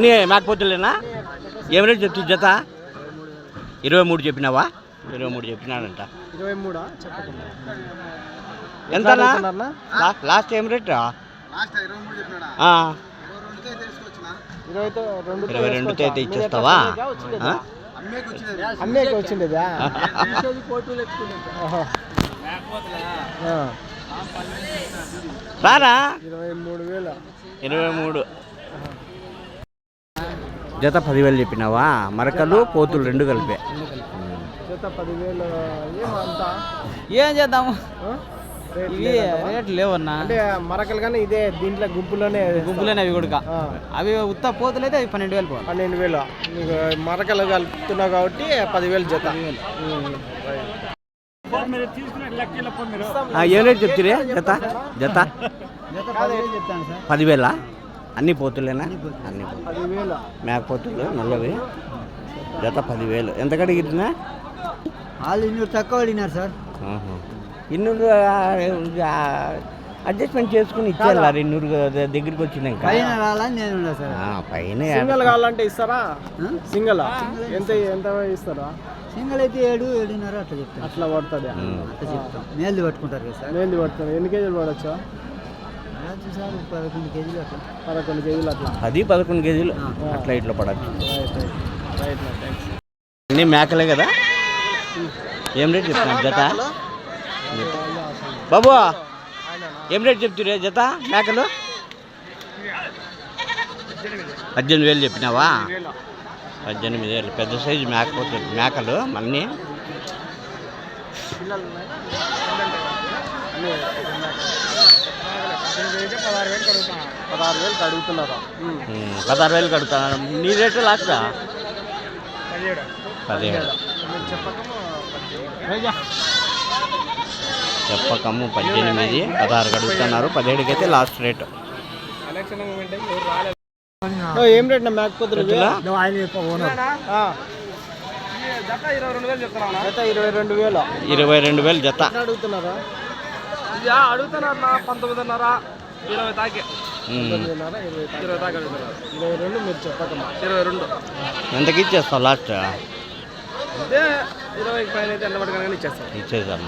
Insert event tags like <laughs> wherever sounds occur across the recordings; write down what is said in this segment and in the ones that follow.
అన్నీ మేకపోతులేనా? ఏం రేటు చెప్తుంది జత? ఇరవై మూడు చెప్పినావా? ఇరవై మూడు చెప్పినాడంట. ఇరవై మూడా? చెప్పకుండా ఎంతనా? అడుగుతున్నారన్నా? లా- లాస్ట్ ఏం రేట్? రెండు ఇరవై రెండుతో అయితే ఇచ్చేస్తావా? అమ్మేకి వచ్చిండేదా? <laughs> రారా? ఇరవై మూడు వేల. ఇరవై మూడు. జత పదివేలు చెప్పినావా? మరకలు పోతులు రెండు కలిపే. పదివేలు ఏం చేద్దాము? రేట్లు లేవన్నా. అంటే మరకలు కానీ ఇదే దీంట్లో గుంపులోనే గుంపులోనే అవి కూడా అవి ఉత్త పోతులు అయితే అవి పన్నెండు వేలు పోవాలి. పన్నెండు వేలు. మరకలు కలుపుతున్నావు కాబట్టి పదివేలు జత. ఏం రేటు చెప్తిరే జత? జత? చెప్తాను సార్? పదివేలా? అన్ని పోతులేనా? అన్ని మేకపోతులు నల్లవి. జత పదివేలు. ఎంత కడిగినా వాళ్ళు ఇన్నూరు తక్కువ అడిగినారు సార్. ఇన్నూరు అడ్జస్ట్మెంట్ చేసుకుని ఇచ్చేయాలి ఇన్నూరు దగ్గరికి వచ్చినాక. రాలని నేను ఉన్నా సార్. ఆ, పైన సింగల్ కావాలంటే ఇస్తారా? ఆ? సింగల్? ఎంత ఎంత ఇస్తారా? సింగల్ అయితే ఏడు ఏడున్నర అట్లా చెప్తాను అట్లా పడుతుంది. అట్లా చెప్తాం. మేలు పట్టుకుంటారు కదా సార్. మేంది పడుతుంది. ఎన్ని కేజీలు పడచ్చా? పదకొండు కేజీలు అట్లా. పదకొండు కేజీలు అట్లా. పది పదకొండు కేజీలు అట్లా ఇట్లా పడచ్చు అన్నీ మేకలే కదా? ఏం రేట్ చెప్తున్నారు జత? బాబు ఏం రేట్ చెప్తురే జత మేకలు? పద్దెనిమిది వేలు చెప్పినావా? పద్దెనిమిది వేలు. పెద్ద సైజు మేకపోతుంది మేకలు అన్నీ పదహారు వేలు అడుగుతున్నారు ఉమ్, పదహారు వేలు కడుతున్నారు నీ రేటు లాస్ట్ పదిహేడు. చెప్పకమ్ము పద్దెనిమిది. పదహారు కడుగుతున్నారు. పదిహేడుకి అయితే లాస్ట్ రేటు. ఓ, ఏం రేట్ నా. జత ఇరవై రెండు వేలు ఇరవై రెండు అడుగుతున్నారా అడుగుతున్నా పంతొమ్మిదిన్నర ఇరవై తాకి ఇరవై తా- ఇరవై తాకి అడుగుతున్నారు ఇరవై రెండు మీరు చెప్పకమ్మా ఇరవై రెండు ఎంతకి ఇచ్చేస్తావు లాస్ట్ అదే ఇరవై పైన అయితే ఇచ్చేస్తాను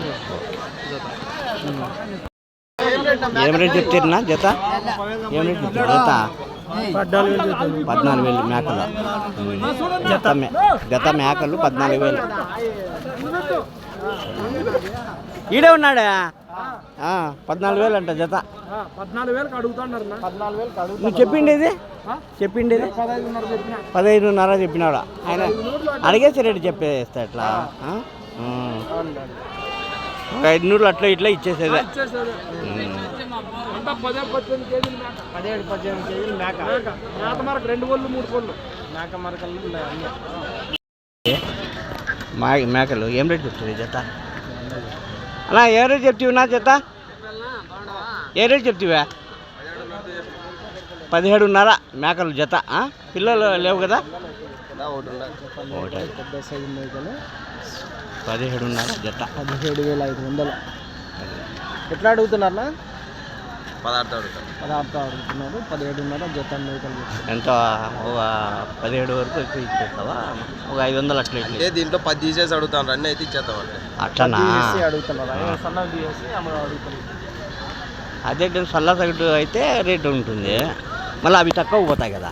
ఏం రేట్ చెప్తారునా జత? ఏం రేట్ చెప్తారు? జత? పద్నాలుగు వేలు. పద్నాలుగు వేలు. మేకలు. జత జత మేకలు పద్నాలుగు వేలు. ఈడే ఉన్నాడా? పద్నాలుగు వేలు అంట జత. ఆ, పద్నాలుగు వేలకు అడుగుతున్నారు నువ్వు చెప్పిండేది? చెప్పిండేది పదహైదున్నర చెప్పిన. పదహైదున్నర చెప్పినాడు? ఆయన అడిగేసి రేటు చెప్పేస్తా? ఉమ్. ఒక ఐదు నూరులు అట్లా ఇట్లా ఇచ్చేసేదే. పదిహేడు పద్దెనిమిది కేజీలు మేక. మేక. మరకు రెండు పళ్ళు మూడు మేక మరకలు మా మేకలు ఏం రేట్ చెప్తుంది జత? అన్నా ఏ రేట్ చెప్తివి నా జత ఏ రేట్ చెప్తివా? పదిహేడున్నర మేకలు జత పిల్లలు లేవు కదా? పదిహేడున్నర జత. పదిహేడు వేల ఐదు వందలు. ఎట్లా అడుగుతున్నారా పదహారుతో అడుగుతున్నారు. పదిహేడున్నర జత మేకలు. ఎంత? ఒక పదిహేడు వరకు ఎక్కువ ఇచ్చేస్తావా? ఒక ఐదు వందలు అట్లా అంటే దీంట్లో పది తీసేసి అడుగుతాను అన్నీ అయితే ఇచ్చేస్తాం అంటే? అట్లనా? తీసి అడుగుతున్నారా. ఏ సన్నగా తీసి అమ్మ అడుగుతున్నారు. అదే సల్ల సగటు అయితే రేటు ఉంటుంది. మళ్ళీ అవి తక్కువ పోతాయి కదా?